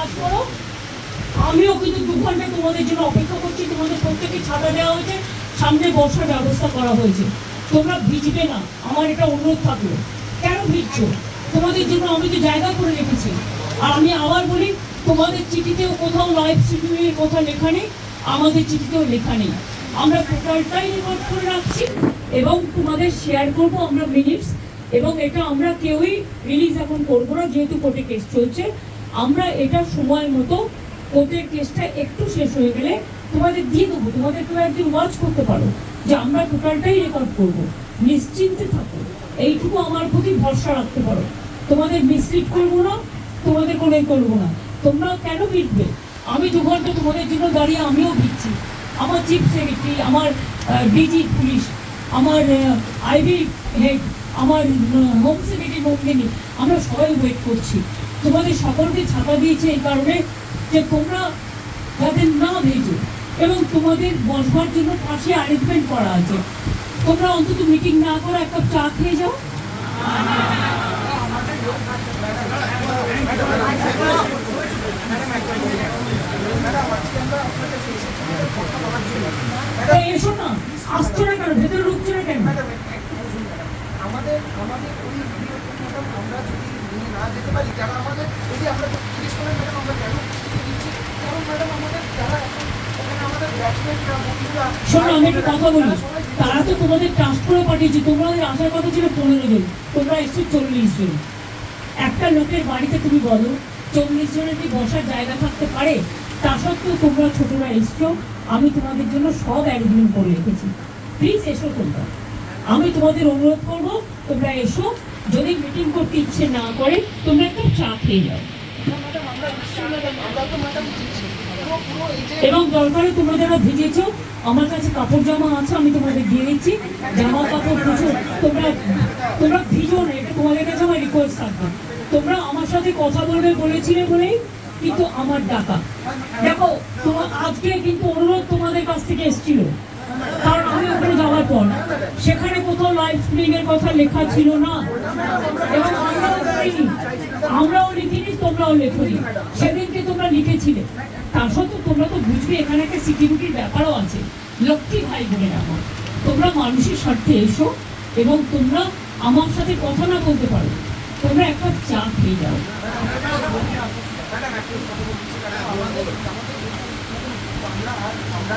কাজ করো। আমিও কিন্তু দু ঘণ্টা তোমাদের জন্য অপেক্ষা করছি, তোমাদের প্রত্যেকে ছাতা দেওয়া হয়েছে, সামনে বসার ব্যবস্থা করা হয়েছে। তোমরা ভিজবে না, আমার এটা অনুরোধ থাকল। কেন ভিজছো? তোমাদের জন্য আমি তো জায়গা করে রেখেছি। আর আমি আবার বলি, তোমাদের চিঠিতেও কোথাও লাইভ স্ট্রিমিংয়ের কথা লেখা নেই, আমাদের চিঠিতেও লেখা নেই। আমরা টোটালটাই রেকর্ড করে রাখছি এবং তোমাদের শেয়ার করব আমরা মিনিটস এবং এটা আমরা কেউই রিলিজ এখন করব না, যেহেতু কোর্টে কেস চলছে। আমরা এটা সময় মতো কোর্টের কেসটা একটু শেষ হয়ে গেলে তোমাদের দিয়ে দেবো, তোমাদের কেউ একদিন ওয়াচ করতে পারো যে আমরা টোটালটাই রেকর্ড করব। নিশ্চিন্তে থাকো। এইটুকু আমার প্রতি ভরসা রাখতে পারো। তোমাদের মিসলিড করব না, তোমাদের কোনো করব না। তোমরা কেন ভিড়বে আমি দু ঘণ্টা তোমাদের জন্য দাঁড়িয়ে আমিও ভিড়ছি আমার চিফ সেক্রেটারি আমার ডিজি পুলিশ আমার আইবি হেড আমার হোম সেক্রেটারি নন্দিনী আমরা সবাই ওয়েট করছি। তোমাদের সকলকে ছাপা দিয়েছে এই কারণে যে তোমরা যাতে না ভেজো এবং তোমাদের বসবার জন্য পাশে অ্যারেঞ্জমেন্ট করা আছে। তোমরা অন্তত মিটিং না করে এক কাপ চা খেয়ে যাও। এসো না, আসছো না কেন? ভেতরে ঢুকছো না কেন? আমাদের আমাদের ওই আমরা যদি না যেতে পারি। যারা আমাদের আমরা জিজ্ঞেস ম্যাডাম আমরা কেন দিচ্ছি? কারণ ম্যাডাম আমাদের যারা শোনো আমি একটু কথা বলি। তারা তো তোমাদের ট্রাস্ট করে পাঠিয়েছে। তোমাদের আসার কথা ছিল পনেরো জন। তোমরা এসছো চল্লিশ জন। একটা লোকের বাড়িতে তুমি বলো চল্লিশ জনের কি বসার জায়গা থাকতে পারে? তা সত্ত্বেও তোমরা ছোটরা এসছো। আমি তোমাদের জন্য সব অ্যারেঞ্জমেন্ট করে রেখেছি। প্লিজ এসো তোমরা। আমি তোমাদের অনুরোধ করব তোমরা এসো। যদি মিটিং করতে ইচ্ছে না করে, তোমরা একটু চা খেয়ে যাও এবং দরকারে তোমরা যারা ভিজেছো, আমার কাছে কাপড় জামা আছে, আমি তোমাদের দিয়ে দিচ্ছি। জামা, কাপড় প্রচুর তোমরা তোমরা ভিজো না, এটা তোমাদের কাছে আমার রিকোয়েস্ট থাকবে। তোমরা আমার সাথে কথা বলবে বলেছিলে বলেই কিন্তু আমার ডাকা। দেখো তোমার আজকে কিন্তু অনুরোধ তোমাদের কাছ থেকে এসেছিল। কারণ আমি ওখানে যাওয়ার পর, সেখানে কোথাও লাইভ স্ট্রিমিং এর কথা লেখা ছিল না। এবং আমরাও করিনি। আমরাও লিখিনি, তোমরাও লেখনি। সেদিনকে তোমরা লিখেছিলে। তা সত্ত্বেও তোমরা তো বুঝবে, এখানে একটা সিকিউরিটির ব্যাপারও আছে। লক্ষ্মী ভাই বোনের আমার তোমরা মানুষের স্বার্থে এসো এবং তোমরা আমার সাথে কথা না বলতে পারো। তোমরা একটা চা খেয়ে যাও। আমরা আমরা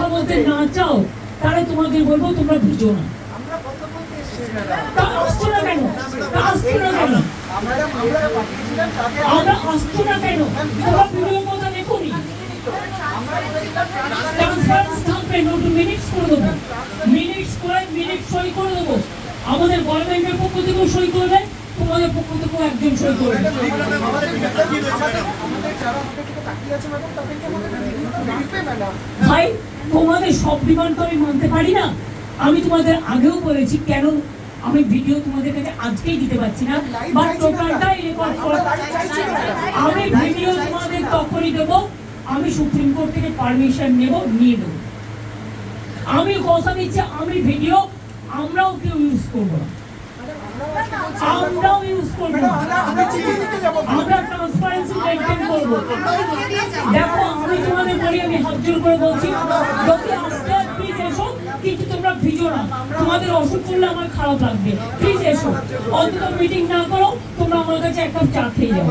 বলতে না চাও তাহলে তোমাদের বলব তোমরা ভিজো না। আসছো না কেন? আসছো না আমরা আসছো না তোমরা ভিডিও কথা আমাদের গভর্নমেন্টের পক্ষ থেকেও সই করবে। পক্ষ একজন সই ভাই, তোমাদের সব ডিমান্ড তো আমি মানতে পারি না। আমি তোমাদের আগেও বলেছি কেন আমি ভিডিও তোমাদের কাছে আজকেই দিতে পারছি না। বা টোটালটাই রেকর্ড করা। আমি ভিডিও তোমাদের তখনই দেবো। আমি সুপ্রিম কোর্ট থেকে পারমিশন নেব, নিয়ে দেবো আমি কথা দিচ্ছি, আমি ভিডিও আমরাও কেউ ইউজ করব না। আমরাও ইউজ করব। আমরা ট্রান্সপারেন্সি মেনটেন করব। দেখো আমি তোমাদের বলি আমি হাত জোর করে বলছি যদি আজকে প্লিজ এসো কিন্তু তোমরা ভিজো না। তোমাদের অসুখ করলে আমার খারাপ লাগবে। প্লিজ এসো। অন্তত মিটিং না করো তোমরা আমার কাছে এক কাপ চা খেয়ে যাও।